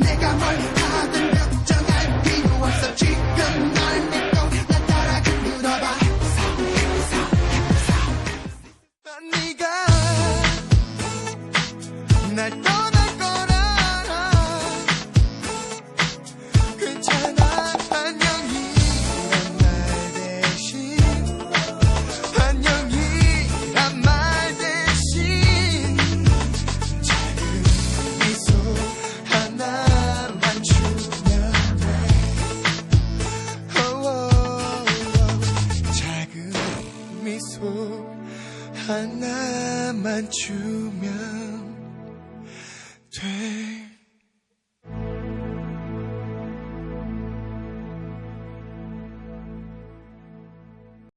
내가 뭘 하든 걱정할 필요 없어. 지금 날 믿고 나 따라 떠 하나만 주면 돼